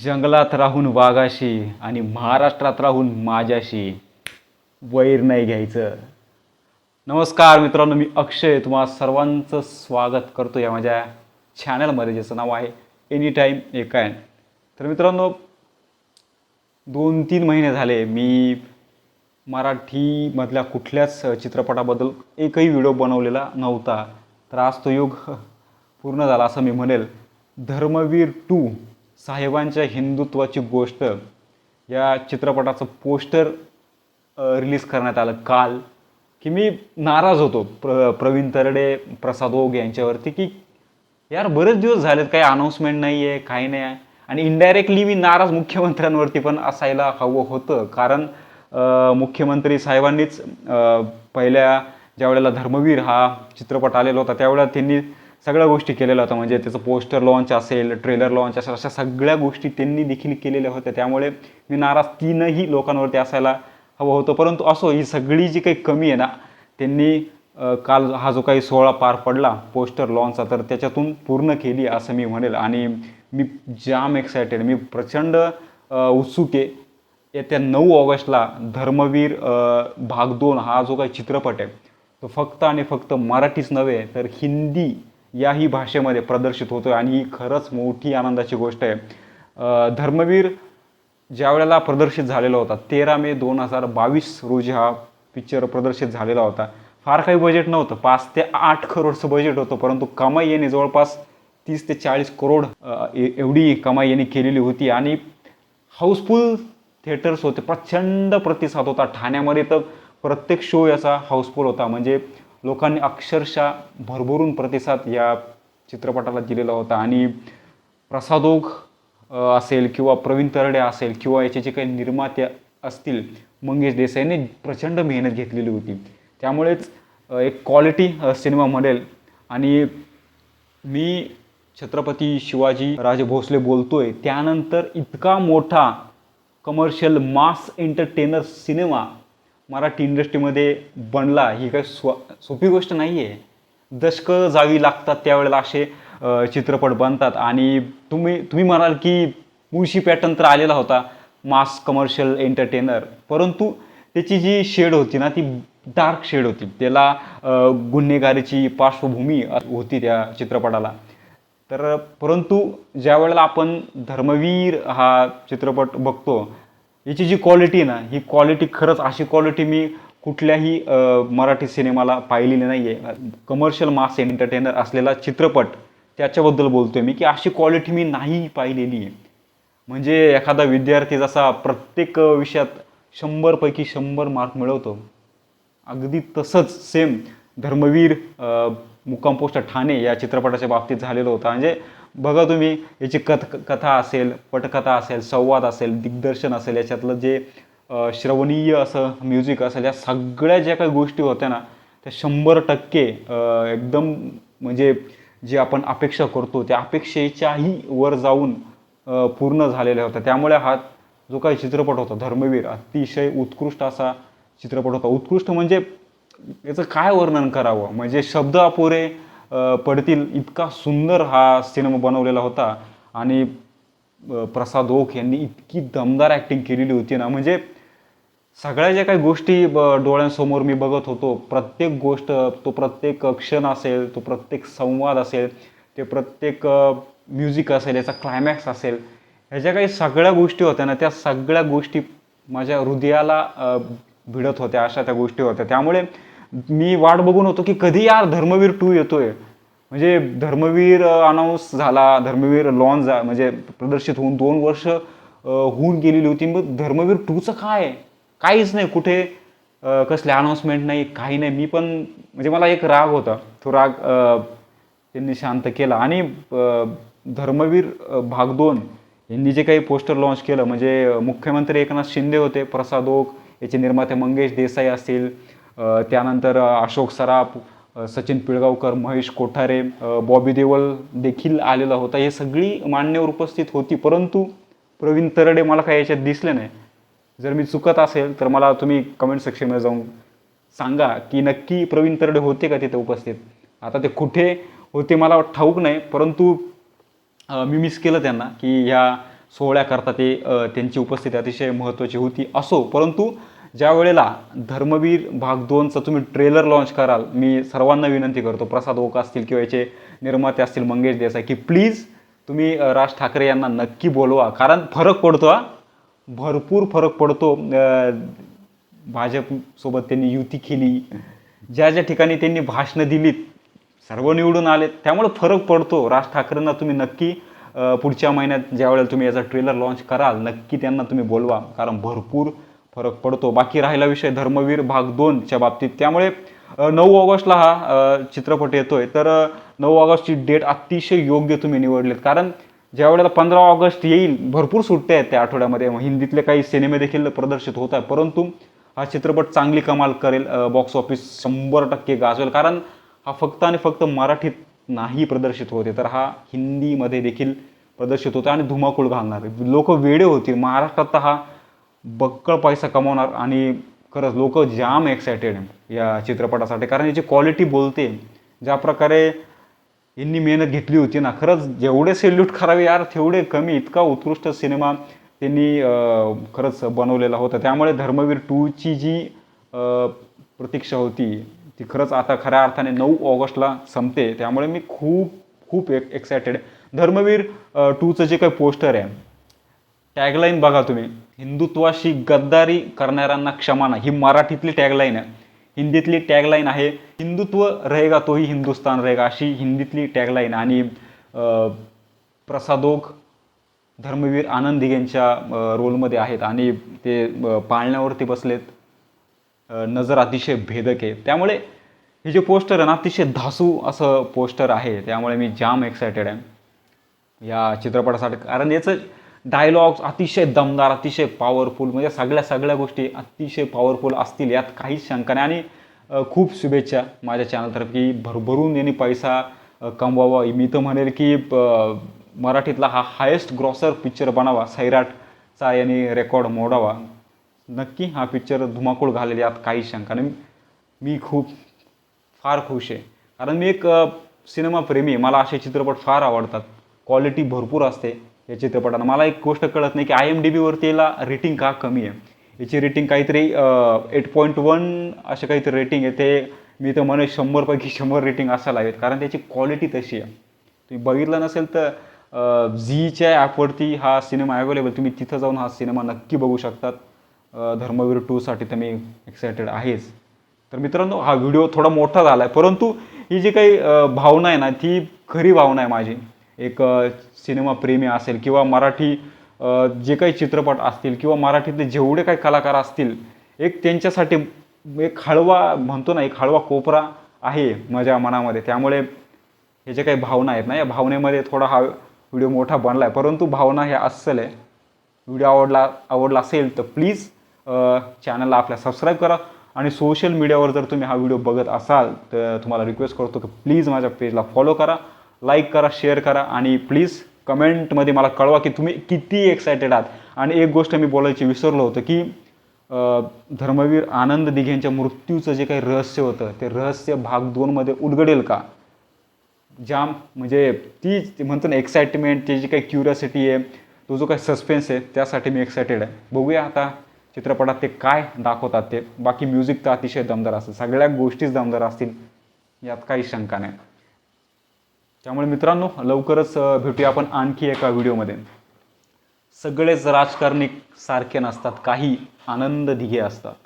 जंगलात राहून वाघाशी आणि महाराष्ट्रात राहून माझ्याशी वैर नाही घ्यायचं. नमस्कार मित्रांनो मी अक्षय. तुम्हा सर्वांचं स्वागत करतो या माझ्या चॅनलमध्ये ज्याचं नाव आहे एनी टाईम आहे तर मित्रांनो दोन तीन महिने झाले मी मराठीमधल्या कुठल्याच चित्रपटाबद्दल एकही व्हिडिओ बनवलेला नव्हता. तर आज तो योग पूर्ण झाला असं मी म्हणेल. धर्मवीर टू साहेबांच्या हिंदुत्वाची गोष्ट या चित्रपटाचं पोस्टर रिलीज करण्यात आलं काल की मी नाराज होतो प्र प्रवीण तरडे प्रसाद ओघ यांच्यावरती की यार बरेच दिवस झालेत काही अनाऊन्समेंट नाही आहे काही नाही आहे. आणि इनडायरेक्टली मी नाराज मुख्यमंत्र्यांवरती पण असायला हवं होतं. कारण मुख्यमंत्री साहेबांनीच पहिल्या ज्या वेळेला धर्मवीर हा चित्रपट आलेला होता त्यावेळेला त्यांनी सगळ्या गोष्टी केलेल्या होत्या. म्हणजे त्याचं पोस्टर लॉन्च असेल ट्रेलर लॉन्च असेल अशा सगळ्या गोष्टी त्यांनी देखील केलेल्या होत्या. त्यामुळे मी नाराज तीनही लोकांवरती असायला हवं होतं. परंतु असो ही सगळी जी काही कमी आहे ना त्यांनी काल हा जो काही सोहळा पार पडला पोस्टर लॉन्चचा तर त्याच्यातून पूर्ण केली असं मी म्हणेल. आणि मी जाम एक्सायटेड मी प्रचंड उत्सुक आहे. येत्या नऊ ऑगस्टला धर्मवीर भाग दोन हा जो काही चित्रपट आहे तो फक्त आणि फक्त मराठीच नव्हे तर हिंदी याही भाषेमध्ये प्रदर्शित होतो आहे आणि ही खरंच मोठी आनंदाची गोष्ट आहे. धर्मवीर ज्या वेळेला प्रदर्शित झालेला होता तेरा मे दोन हजार बावीस रोजी हा पिक्चर प्रदर्शित झालेला होता. फार काही बजेट नव्हतं पाच ते आठ करोडचं बजेट होतं परंतु कमाई यांनी जवळपास तीस ते चाळीस करोड ए- एवढी कमाई यांनी केलेली होती आणि हाऊसफुल थिएटर्स होते प्रचंड प्रतिसाद होता. ठाण्यामध्ये तर प्रत्येक शो याचा हाऊसफुल होता. म्हणजे लोकांनी अक्षरशः भरभरून प्रतिसाद या चित्रपटाला दिलेला होता. आणि प्रसादोग असेल किंवा प्रवीण तरडे असेल किंवा याचे जे काही निर्माते असतील मंगेश देसाईने प्रचंड मेहनत घेतलेली होती. त्यामुळेच एक क्वालिटी सिनेमा म्हणेल. आणि मी छत्रपती शिवाजी राजे भोसले बोलतोय त्यानंतर इतका मोठा commercial mass entertainer cinema Marathi इंडस्ट्रीमध्ये बनला ही काही स्व सोपी गोष्ट नाही आहे दशकं जावी लागतात त्यावेळेला असे चित्रपट बनतात. आणि तुम्ही तुम्ही म्हणाल की मुळशी पॅटर्न तर आलेला होता मास कमर्शियल एंटरटेनर. परंतु त्याची जी शेड होती ना ती डार्क शेड होती. त्याला गुन्हेगारीची पार्श्वभूमी होती त्या चित्रपटाला. तर परंतु ज्या वेळेला आपण धर्मवीर हा चित्रपट बघतो याची जी क्वालिटी आहे ना ही क्वालिटी खरंच अशी क्वालिटी मी कुठल्याही मराठी सिनेमाला पाहिलेली नाही आहे कमर्शियल मास एंटरटेनर असलेला चित्रपट त्याच्याबद्दल बोलतोय मी की अशी क्वालिटी मी नाही पाहिलेली आहे. म्हणजे एखादा विद्यार्थी जसा प्रत्येक विषयात शंभरपैकी शंभर मार्क मिळवतो अगदी तसंच सेम धर्मवीर मुक्काम पोस्ट ठाणे या चित्रपटाच्या बाबतीत झालेलं होतं. म्हणजे बघा तुम्ही याची कथ कथा असेल पटकथा असेल संवाद असेल दिग्दर्शन असेल याच्यातलं जे श्रवणीय असं म्युझिक असेल या सगळ्या ज्या काही गोष्टी होत्या ना त्या शंभर टक्के एकदम म्हणजे जे आपण अपेक्षा करतो त्या अपेक्षेच्याही वर जाऊन पूर्ण झालेल्या होत्या. त्यामुळे हा जो काही चित्रपट होता धर्मवीर अतिशय उत्कृष्ट असा चित्रपट होता. उत्कृष्ट म्हणजे याचं काय वर्णन करावं? म्हणजे शब्द अपुरे पडतील. इतका सुंदर हा सिनेमा बनवलेला होता. आणि प्रसाद ओक यांनी इतकी दमदार ॲक्टिंग केलेली होती ना. म्हणजे सगळ्या ज्या काही गोष्टी ब- डोळ्यांसमोर मी बघत होतो प्रत्येक गोष्ट तो प्रत्येक क्षण असेल तो प्रत्येक संवाद असेल ते प्रत्येक म्युझिक असेल याचा क्लायमॅक्स असेल ह्या ज्या काही सगळ्या गोष्टी होत्या ना त्या सगळ्या गोष्टी माझ्या हृदयाला भिडत होत्या अशा त्या गोष्टी होत्या. त्यामुळे मी वाट बघून होतो की कधी यार धर्मवीर टू येतोय. म्हणजे धर्मवीर अनाऊन्स झाला धर्मवीर लॉन्च झा म्हणजे प्रदर्शित होऊन दोन वर्ष होऊन गेलेली होती. मग धर्मवीर टूचं काय? काहीच नाही कुठे कसले अनाऊन्समेंट नाही काही नाही. मी पण म्हणजे मला एक राग होता. तो राग त्यांनी शांत केला. आणि धर्मवीर भाग दोन यांनी जे काही पोस्टर लॉन्च केलं म्हणजे मुख्यमंत्री एकनाथ शिंदे होते प्रसाद ओक याचे निर्माते मंगेश देसाई असतील त्यानंतर अशोक सराफ सचिन पिळगावकर महेश कोठारे बॉबी देवल देखील आलेला होता. हे सगळी मान्यवर उपस्थित होती परंतु प्रवीण तरडे मला काही याच्यात दिसले नाही. जर मी चुकत असेल तर मला तुम्ही कमेंट सेक्शनमध्ये जाऊन सांगा की नक्की प्रवीण तरडे होते का तिथे उपस्थित? आता ते कुठे होते मला ठाऊक नाही परंतु मी मिस केलं त्यांना की ह्या सोहळ्याकरता ते त्यांची उपस्थिती अतिशय महत्त्वाची होती असो. परंतु ज्या वेळेला धर्मवीर भाग दोनचा तुम्ही ट्रेलर लॉन्च कराल मी सर्वांना विनंती करतो प्रसाद ओक असतील किंवा याचे निर्माते असतील मंगेश देसाई की प्लीज तुम्ही राज ठाकरे यांना नक्की बोलवा. कारण फरक पडतो हा. भरपूर फरक पडतो. भाजपसोबत त्यांनी युती केली. ज्या ज्या ठिकाणी त्यांनी भाषणं दिलीत सर्व निवडून आलेत त्यामुळे फरक पडतो. राज ठाकरेंना तुम्ही नक्की पुढच्या महिन्यात ज्या वेळेला तुम्ही याचा ट्रेलर लॉन्च कराल नक्की त्यांना तुम्ही बोलवा. कारण भरपूर फरक पडतो. बाकी राहिला विषय धर्मवीर भाग दोनच्या बाबतीत. त्यामुळे नऊ ऑगस्टला हा चित्रपट येतोय. तर नऊ ऑगस्टची डेट अतिशय योग्य तुम्ही निवडलीत. कारण ज्या वेळेला पंधरा ऑगस्ट येईल भरपूर सुट्ट्या आहेत त्या आठवड्यामध्ये. हिंदीतले काही सिनेमे देखील प्रदर्शित होत आहे परंतु हा चित्रपट चांगली कमाल करेल बॉक्स ऑफिस शंभर टक्के गाजवेल. कारण हा फक्त आणि फक्त मराठीत नाही प्रदर्शित होते. तर हा हिंदीमध्ये देखील प्रदर्शित होतो आणि धुमाकूळ घालणार. लोक वेडे होतील. महाराष्ट्रात हा बक्कळ पैसा कमावणार आणि खरंच लोक जाम एक्सायटेड या चित्रपटासाठी. कारण याची क्वालिटी बोलते. ज्या प्रकारे यांनी मेहनत घेतली होती ना खरंच जेवढे सेल्यूट करावे यार तेवढे कमी. इतका उत्कृष्ट सिनेमा त्यांनी खरंच बनवलेला होता. त्यामुळे धर्मवीर टूची जी प्रतीक्षा होती ती खरंच आता खऱ्या अर्थाने नऊ ऑगस्टला संपते. त्यामुळे मी खूप खूप एक एक्सायटेड धर्मवीर टूचं जे काही पोस्टर आहे टॅगलाईन बघा तुम्ही. हिंदुत्वाशी गद्दारी करणाऱ्यांना क्षमा नाही. ही मराठीतली टॅगलाईन आहे. हिंदीतली टॅगलाईन आहे हिंदुत्व रहेगा तोही हिंदुस्तान रहेगा अशी हिंदीतली टॅगलाईन आणि प्रसादोग धर्मवीर आनंद दिघेंच्या रोलमध्ये आहेत. आणि ते पाळण्यावरती बसलेत. नजर अतिशय भेदक आहे. त्यामुळे हे जे पोस्टर आहे ना अतिशय धासू असं पोस्टर आहे. त्यामुळे मी जाम एक्सायटेड आहे. या चित्रपटासाठी. कारण याचं डायलॉग्स अतिशय दमदार अतिशय पॉवरफुल म्हणजे सगळ्या सगळ्या गोष्टी अतिशय पॉवरफुल असतील यात काहीच शंका नाही. आणि खूप शुभेच्छा माझ्या चॅनलतर्फे की भरभरून यांनी पैसा कमवावा. मी तर म्हणेल की मराठीतला हा हायेस्ट ग्रॉसर पिक्चर बनावा. सैराटचा यांनी रेकॉर्ड मोडावा. नक्की हा पिक्चर धुमाकूळ घालेल यात काही शंका नाही. मी खूप फार खुश आहे. कारण मी एक सिनेमाप्रेमी आहे. मला असे चित्रपट फार आवडतात. क्वालिटी भरपूर असते. या चित्रपटानं. मला एक गोष्ट कळत नाही की आय एम डी बीवरती याला रेटिंग का कमी आहे. याची रेटिंग काहीतरी एट पॉईंट वन असं काहीतरी रेटिंग आहे. ते मी तर म्हणे शंभरपैकी शंभर रेटिंग असायला हवेत. कारण त्याची क्वालिटी तशी आहे. तुम्ही बघितलं नसेल तर झीच्या ॲपवरती हा सिनेमा अवेलेबल तुम्ही तिथं जाऊन हा सिनेमा नक्की बघू शकतात. धर्मवीर टूसाठी तर मी एक्सायटेड आहेच. तर मित्रांनो हा व्हिडिओ थोडा मोठा झाला आहे परंतु ही जी काही भावना आहे ना ती खरी भावना आहे माझी. एक सिनेमा सिनेमाप्रेमी असेल किंवा मराठी जे काही चित्रपट असतील किंवा मराठीतले जेवढे काही कलाकार असतील एक त्यांच्यासाठी एक हळवा म्हणतो ना एक हळवा कोपरा आहे माझ्या मनामध्ये. त्यामुळे हे जे काही भावना आहेत ना या भावनेमध्ये थोडा हा व्हिडिओ मोठा बनला आहे परंतु भावना ह्या अस्सल आहे. व्हिडिओ आवडला आवडला असेल तर प्लीज चॅनलला आपल्या सबस्क्राईब करा आणि सोशल मीडियावर जर तुम्ही हा व्हिडिओ बघत असाल तर तुम्हाला रिक्वेस्ट करतो की प्लीज माझ्या पेजला फॉलो करा लाईक करा शेअर करा आणि प्लीज कमेंटमध्ये मला कळवा की तुम्ही किती एक्सायटेड आहात. आणि एक गोष्ट मी बोलायची विसरलो होतं की धर्मवीर आनंद दिघेंच्या मृत्यूचं जे काही रहस्य होतं ते रहस्य भाग दोनमध्ये उलगडेल का? जाम म्हणजे ती म्हणतो ना एक्साइटमेंट ती जी काही क्युरियोसिटी आहे तो जो काही सस्पेन्स आहे त्यासाठी मी एक्सायटेड आहे. बघूया आता चित्रपटात ते काय दाखवतात ते. बाकी म्युझिक तर अतिशय दमदार असतं. सगळ्या गोष्टीच दमदार असतील यात काही शंका नाही. त्यामुळे मित्रांनो लवकरच भेटूया आपण आणखी एका व्हिडिओमध्ये. सगळेच राजकारणी सारखे नसतात काही आनंद दिघे असतात.